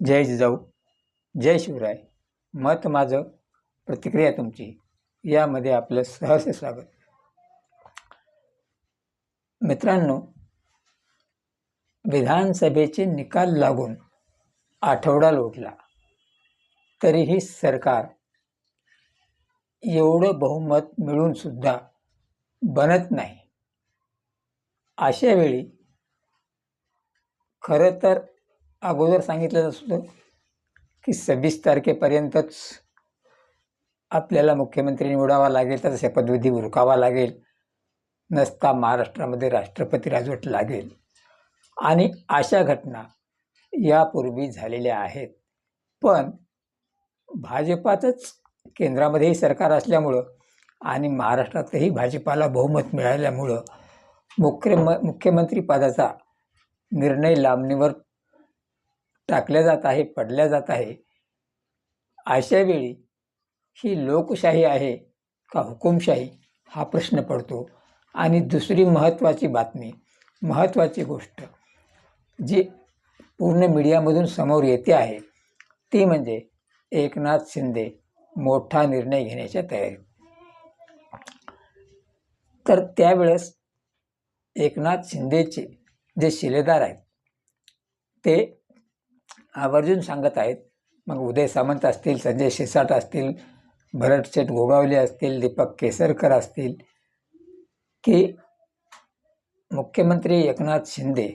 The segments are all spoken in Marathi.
जय जिजाऊ जय शिवराय. मत माझं प्रतिक्रिया तुमची. यामध्ये आपलं सहर्ष स्वागत. मित्रांनो विधानसभेचे निकाल लागून आठवडा लोटला. तरीही सरकार एवढं बहुमत मिळून सुद्धा बनत नाही. अशा वेळी खरं तर अगोदर सांगितलं असतं की सव्वीस तारखेपर्यंतच आपल्याला मुख्यमंत्री निवडावा लागेल त्याचा शपथविधी उरकावा लागेल नसता महाराष्ट्रामध्ये राष्ट्रपती राजवट लागेल. आणि अशा घटना यापूर्वी झालेल्या आहेत. पण भाजपाचंच केंद्रामध्येही सरकार असल्यामुळं आणि महाराष्ट्रातही भाजपाला बहुमत मिळाल्यामुळं मुख्य म मुख्यमंत्रीपदाचा निर्णय लांबणीवर टाकल्या जात आहे पडल्या जात आहे. अशा वेळी ही लोकशाही आहे का हुकुमशाही? हा प्रश्न पडतो. आणि दुसरी महत्त्वाची बातमी महत्त्वाची गोष्ट जी पूर्ण मीडियामधून समोर येते आहे ती म्हणजे एकनाथ शिंदे मोठा निर्णय घेण्याच्या तयारी तर त्यावेळेस एकनाथ शिंदेचे जे शिलेदार आहेत ते आवर्जून सांगत आहेत. मग उदय सामंत असतील संजय शिसाट असतील भरत शेठ गोगावले असतील दीपक केसरकर असतील की मुख्यमंत्री एकनाथ शिंदे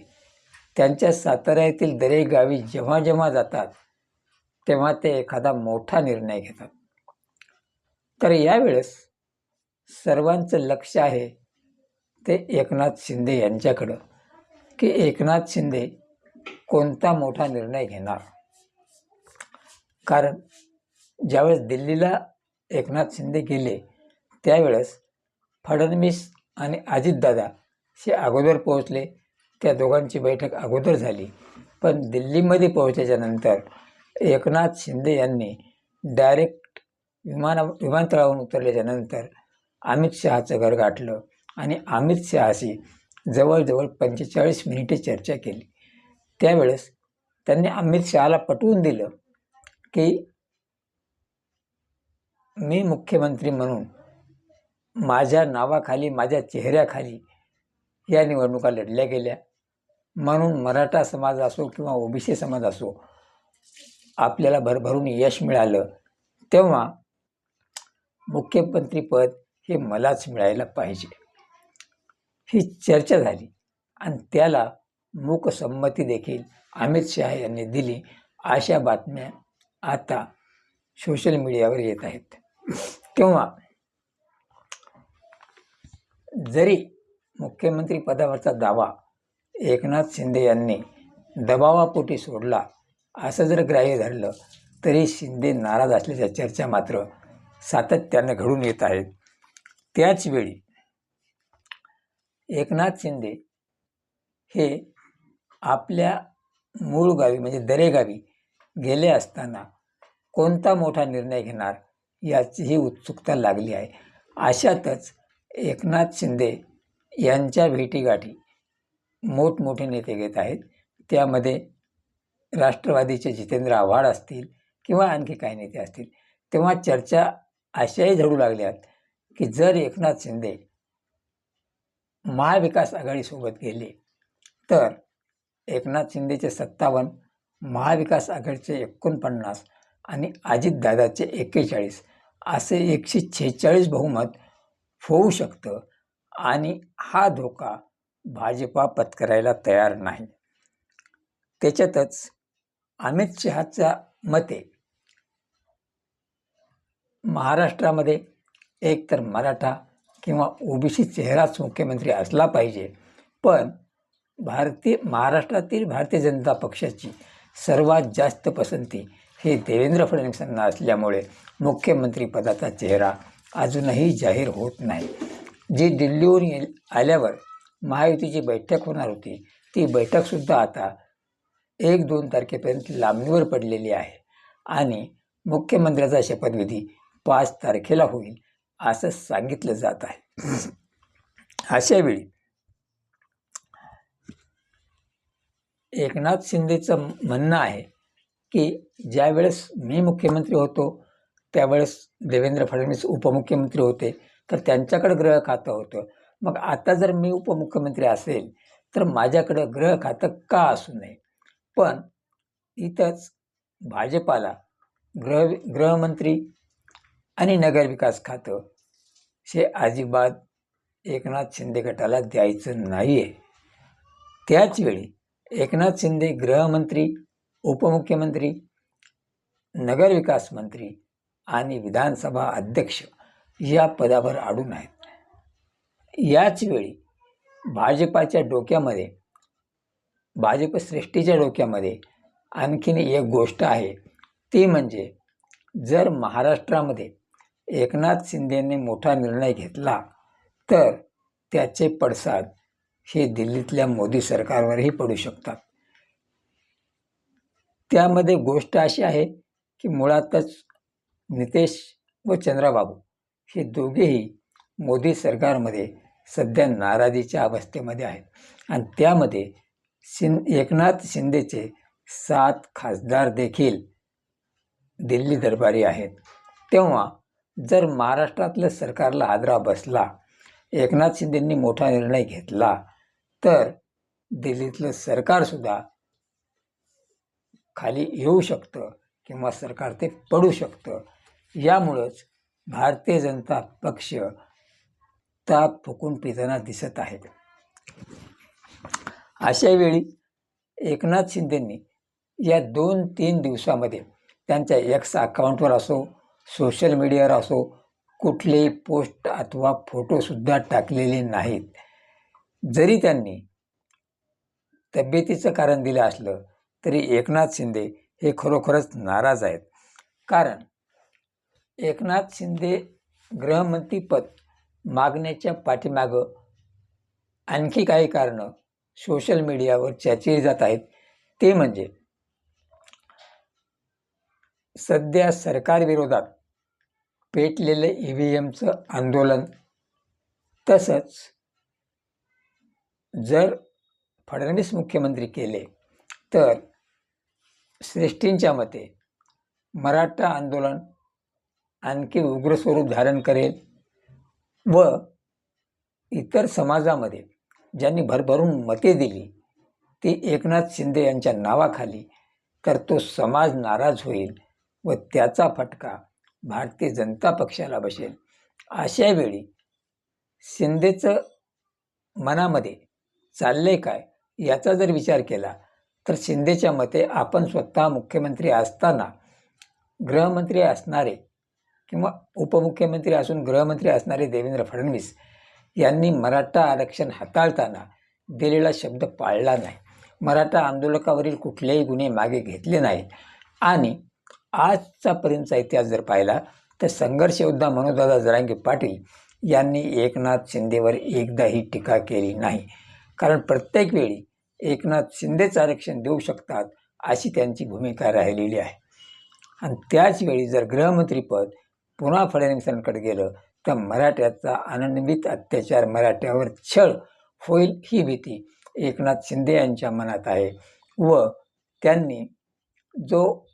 त्यांच्या साताऱ्यातील दरे दरेक गावी जेव्हा जेव्हा जातात तेव्हा ते एखादा मोठा निर्णय घेतात. तर यावेळेस सर्वांचं लक्ष आहे ते एकनाथ शिंदे यांच्याकडं की एकनाथ शिंदे कोणता मोठा निर्णय घेणार? कारण ज्यावेळेस दिल्लीला एकनाथ शिंदे गेले त्यावेळेस फडणवीस आणि अजितदादा हे अगोदर पोहोचले. त्या दोघांची बैठक अगोदर झाली. पण दिल्लीमध्ये पोहोचल्याच्या नंतर एकनाथ शिंदे यांनी डायरेक्ट विमाना विमानतळावरून उतरल्याच्या नंतर अमित शहाचं घर गाठलं आणि अमित शहाशी जवळजवळ पंचेचाळीस मिनिटे चर्चा केली. त्यावेळेस त्यांनी अमित शहाला पटवून दिलं की मी मुख्यमंत्री म्हणून माझ्या नावाखाली माझ्या चेहऱ्याखाली या निवडणुका लढल्या गेल्या. म्हणून मराठा समाज असो किंवा ओबीसी समाज असो आपल्याला भरभरून यश मिळालं तेव्हा मुख्यमंत्रीपद हे मलाच मिळायला पाहिजे. ही चर्चा झाली आणि त्याला मूकसंमती देखील अमित शहा यांनी दिली अशा बातम्या आता सोशल मीडियावर येत आहेत. किंवा जरी मुख्यमंत्री पदावरचा दावा एकनाथ शिंदे यांनी दबावापोटी सोडला असं जर ग्राह्य धरलं तरी शिंदे नाराज असल्याच्या चर्चा मात्र सातत्यानं घडून येत आहेत. त्याचवेळी एकनाथ शिंदे हे आपल्या मूळ गावी म्हणजे दरेगावी गेले असताना कोणता मोठा निर्णय घेणार याचीही उत्सुकता लागली आहे. अशातच एकनाथ शिंदे यांच्या भेटीगाठी मोठमोठे नेते घेत आहेत. त्यामध्ये राष्ट्रवादीचे जितेंद्र आव्हाड असतील किंवा आणखी काही नेते असतील. तेव्हा चर्चा अशाही झडू लागल्यात की जर एकनाथ शिंदे महाविकास आघाडीसोबत गेले तर एकनाथ शिंदेचे सत्तावन्न महाविकास आघाडीचे एकोणपन्नास आणि अजितदादाचे एक्केचाळीस असे एकशे छेचाळीस बहुमत होऊ शकतं आणि हा धोका भाजपा पत्करायला तयार नाही. त्याच्यातच अमित शहाच्या मते महाराष्ट्रामध्ये एकतर मराठा किंवा ओबीसी चेहराच मुख्यमंत्री असला पाहिजे पण भारतीय महाराष्ट्रातील भारतीय जनता पक्षाची सर्वात जास्त पसंती हे देवेंद्र फडणवीसांना असल्यामुळे मुख्यमंत्रीपदाचा चेहरा अजूनही जाहीर होत नाही. जी दिल्लीहून ये आल्यावर महायुतीची बैठक होणार होती. ती बैठकसुद्धा आता एक दोन तारखेपर्यंत लांबणीवर पडलेली आहे आणि मुख्यमंत्र्याचा शपथविधी पाच तारखेला होईल असं सांगितलं जात आहे. अशावेळी एकनाथ शिंदेचं म्हणणं आहे की ज्यावेळेस मी मुख्यमंत्री होतो त्यावेळेस देवेंद्र फडणवीस उपमुख्यमंत्री होते तर त्यांच्याकडं ग्रह खातं होतं. मग आता जर मी उपमुख्यमंत्री असेल तर माझ्याकडं ग्रह खातं का असू नये? पण इथंच भाजपाला गृह गृहमंत्री आणि नगरविकास खातं हे अजिबात एकनाथ शिंदे गटाला द्यायचं नाही आहे त्याचवेळी एकनाथ शिंदे गृहमंत्री उपमुख्यमंत्री नगरविकास मंत्री आणि विधानसभा अध्यक्ष या पदावर अडून आहेत. याच वेळी भाजपाच्या डोक्यामध्ये भाजप श्रेष्ठीच्या डोक्यामध्ये आणखीन एक गोष्ट आहे. ती म्हणजे जर महाराष्ट्रामध्ये एकनाथ शिंदेने मोठा निर्णय घेतला तर त्याचे पडसाद हे दिल्लीतल्या मोदी सरकारवरही पडू शकतात. त्यामध्ये गोष्ट अशी आहे की मुळातच नितेश व चंद्राबाबू हे दोघेही मोदी सरकारमध्ये सध्या नाराजीच्या अवस्थेमध्ये आहेत. आणि त्यामध्ये शिं एकनाथ शिंदेचे सात खासदार देखील दिल्ली दरबारी आहेत. तेव्हा जर महाराष्ट्रातल्या सरकारला आदरा बसला एकनाथ शिंदेंनी मोठा निर्णय घेतला तर दिल्लीतलं सरकारसुद्धा खाली येऊ शकतं किंवा सरकार ते पडू शकतं. यामुळंच भारतीय जनता पक्ष ताप फुकून पिताना दिसत आहे अशा वेळी एकनाथ शिंदेंनी या दोन तीन दिवसामध्ये त्यांच्या एक्स अकाउंटवर असो सोशल मीडियावर असो कुठलेही पोस्ट अथवा फोटोसुद्धा टाकलेले नाहीत. जरी त्यांनी तब्येतीचं कारण दिलं असलं तरी एकनाथ शिंदे हे खरोखरच नाराज आहेत. कारण एकनाथ शिंदे गृहमंत्रीपद मागण्याच्या पाठीमागं आणखी काही कारणं सोशल मीडियावर चर्चिली जात आहेत. ते म्हणजे सध्या सरकारविरोधात पेटलेलं ई व्ही एमचं आंदोलन तसंच जर फडणवीस मुख्यमंत्री केले तर श्रेष्ठींच्या मते मराठा आंदोलन आणखी उग्र स्वरूप धारण करेल व इतर समाजामध्ये ज्यांनी भरभरून मते दिली ती एकनाथ शिंदे यांच्या नावाखाली तर तो समाज नाराज होईल व त्याचा फटका भारतीय जनता पक्षाला बसेल. अशावेळी शिंदेचं मनामध्ये चालले काय? याचा जर विचार केला तर शिंदेच्या मते आपण स्वतः मुख्यमंत्री असताना गृहमंत्री असणारे किंवा उपमुख्यमंत्री असून गृहमंत्री असणारे देवेंद्र फडणवीस यांनी मराठा आरक्षण हाताळताना दिलेला शब्द पाळला नाही. मराठा आंदोलकावरील कुठलेही गुन्हे मागे घेतले नाहीत. आणि आजचा पर्यंतचा इतिहास जर पाहिला तर संघर्ष योद्धा मनोदादा जरांगे पाटील यांनी एकनाथ शिंदेवर एकदाही टीका केली नाही. कारण प्रत्येक वेळी एकनाथ शिंदेच आरक्षण देऊ शकतात अशी त्यांची भूमिका राहिलेली आहे. आणि त्याचवेळी जर गृहमंत्रीपद पुन्हा फडणवीसांकडे गेलं तर मराठ्याचा अनन्वित अत्याचार मराठ्यावर छळ होईल ही भीती एकनाथ शिंदे यांच्या मनात आहे. व त्यांनी जो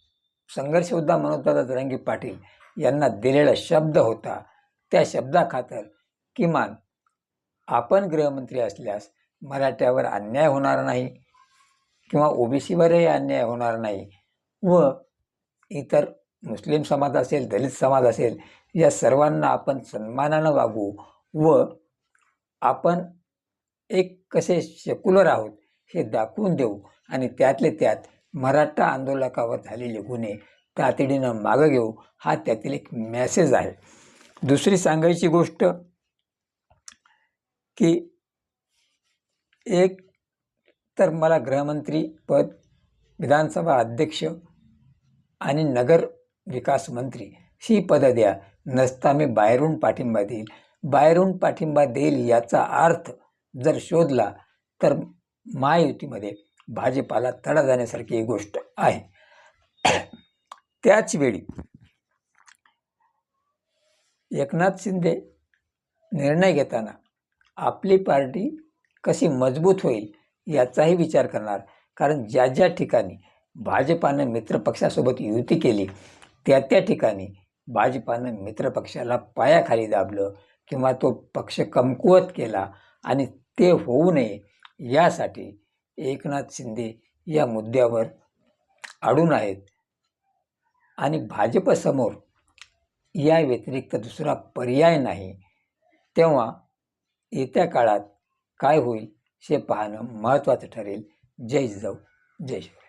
संघर्ष योद्धा मनोजदादा जरांगी पाटील यांना दिलेला शब्द होता त्या शब्दाखातर किमान आपण गृहमंत्री असल्यास मराठ्यावर अन्याय होणार नाही किंवा ओबीसीवरही अन्याय होणार नाही व इतर मुस्लिम समाज असेल दलित समाज असेल या सर्वांना आपण सन्मानानं वागू व आपण एक कसे सेक्युलर आहोत हे दाखवून देऊ आणि त्यातले त्यात मराठा आंदोलकावर झालेले गुन्हे तातडीनं मागं घेऊ हा त्यातील एक मेसेज आहे. दुसरी सांगायची गोष्ट की एक तर मला गृहमंत्री पद विधानसभा अध्यक्ष आणि नगर विकास मंत्री ही पदं द्या. नसता मी बाहेरून पाठिंबा देईल. बाहेरून पाठिंबा देईल याचा अर्थ जर शोधला तर महायुतीमध्ये भाजपाला तडा जाण्यासारखी ही गोष्ट आहे. त्याचवेळी एकनाथ शिंदे निर्णय घेताना आपली पार्टी कशी मजबूत होईल याचाही विचार करणार. कारण ज्या ज्या ठिकाणी भाजपानं मित्रपक्षासोबत युती केली त्या त्या ठिकाणी भाजपानं मित्रपक्षाला पायाखाली दाबलं किंवा तो पक्ष कमकुवत केला आणि ते होऊ नये यासाठी एकनाथ शिंदे या मुद्द्यावर अडून आहेत. आणि भाजपसमोर या व्यतिरिक्त दुसरा पर्याय नाही. तेव्हा येत्या काळात काय होईल हे पाहणं महत्त्वाचं ठरेल. जय जिजाऊ जय शिवराय